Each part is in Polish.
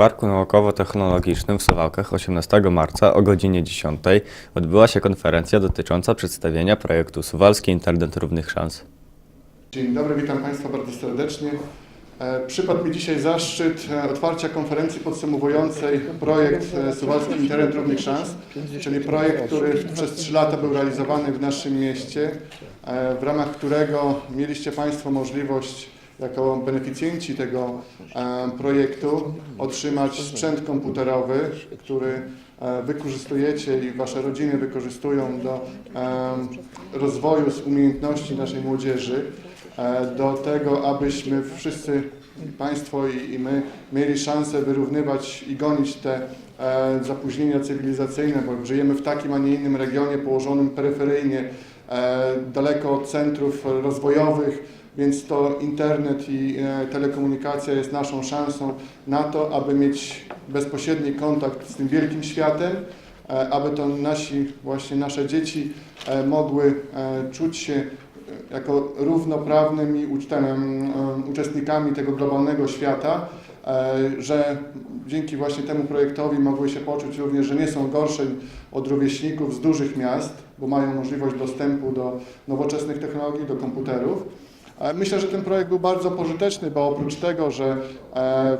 Parku Naukowo-Technologicznym w Suwałkach 18 marca o godzinie 10 odbyła się konferencja dotycząca przedstawienia projektu Suwalski Internet Równych Szans. Dzień dobry, witam Państwa bardzo serdecznie. E, Przypadł mi dzisiaj zaszczyt e, otwarcia konferencji podsumowującej projekt e, Suwalski Internet Równych Szans, czyli projekt, który przez 3 lata był realizowany w naszym mieście, w ramach którego mieliście Państwo możliwość jako beneficjenci tego e, projektu otrzymać sprzęt komputerowy, który e, wykorzystujecie i Wasze rodziny wykorzystują do e, rozwoju umiejętności naszej młodzieży do tego, abyśmy wszyscy, Państwo i, i my, mieli szansę wyrównywać i gonić te zapóźnienia cywilizacyjne, bo żyjemy w takim, a nie innym regionie położonym peryferyjnie, daleko od centrów rozwojowych, więc to internet i e, telekomunikacja jest naszą szansą na to, aby mieć bezpośredni kontakt z tym wielkim światem, e, aby to nasi, właśnie nasze dzieci e, mogły czuć się jako równoprawnymi uczestnikami tego globalnego świata, że dzięki właśnie temu projektowi mogły się poczuć również, że nie są gorsze od rówieśników z dużych miast, bo mają możliwość dostępu do nowoczesnych technologii, do komputerów. E, Myślę, że ten projekt był bardzo pożyteczny, bo oprócz tego, że e,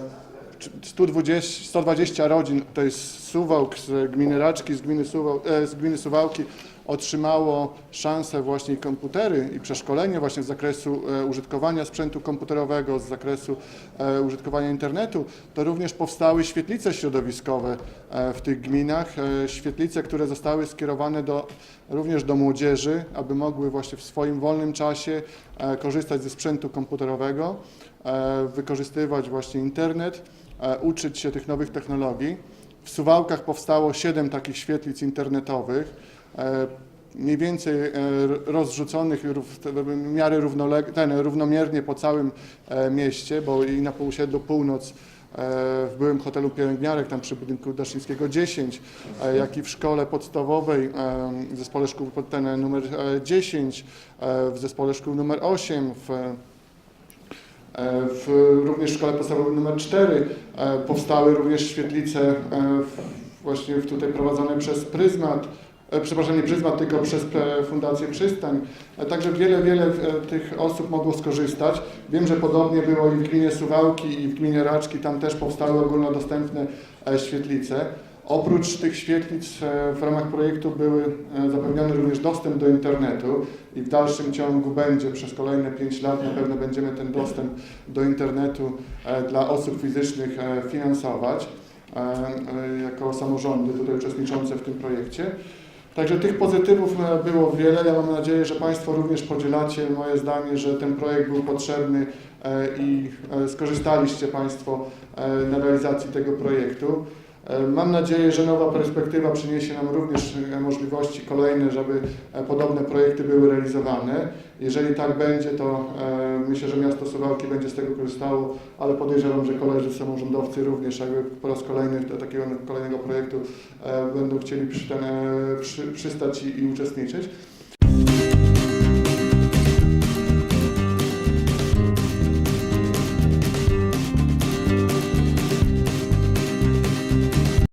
120, 120 rodzin, to jest Suwałk z gminy Raczki, z gminy, Suwał, e, z gminy Suwałki, otrzymało szansę właśnie komputery i przeszkolenie właśnie z zakresu e, użytkowania sprzętu komputerowego, z zakresu e, użytkowania internetu, to również powstały świetlice środowiskowe e, w tych gminach, świetlice, które zostały skierowane do, również do młodzieży, aby mogły właśnie w swoim wolnym czasie korzystać ze sprzętu komputerowego, wykorzystywać właśnie internet, uczyć się tych nowych technologii. W Suwałkach powstało siedem takich świetlic internetowych, mniej więcej e, rozrzuconych w miarę ten, równomiernie po całym e, mieście, bo i na półsiedlu północ e, w byłym hotelu Pielęgniarek, tam przy budynku Daszyńskiego 10, e, jak i w szkole podstawowej, e, w zespole szkół ten numer e, 10, e, w zespole szkół numer 8, w E, W, również w szkole podstawowej nr 4 e, powstały również świetlice e, właśnie tutaj prowadzone przez Pryzmat, e, przepraszam nie Pryzmat, tylko przez e, Fundację Przystań. E, Także wiele, wiele e, tych osób mogło skorzystać. Wiem, że podobnie było i w gminie Suwałki i w gminie Raczki, tam też powstały ogólnodostępne e, świetlice. Oprócz tych świetlic e, w ramach projektu były e, zapewniony również dostęp do internetu i w dalszym ciągu będzie przez kolejne 5 lat na pewno będziemy ten dostęp do internetu e, dla osób fizycznych e, finansować e, e, jako samorządy tutaj uczestniczące w tym projekcie. Także tych pozytywów e, było wiele. Ja mam nadzieję, że Państwo również podzielacie moje zdanie, że ten projekt był potrzebny e, i e, skorzystaliście Państwo na realizacji tego projektu. E, Mam nadzieję, że nowa perspektywa przyniesie nam również e, możliwości kolejne, żeby e, podobne projekty były realizowane. Jeżeli tak będzie, to myślę, że miasto Suwałki będzie z tego korzystało, ale podejrzewam, że koledzy samorządowcy również jakby po raz kolejny do takiego kolejnego projektu będą chcieli przy, ten, przy, przystać i, i uczestniczyć.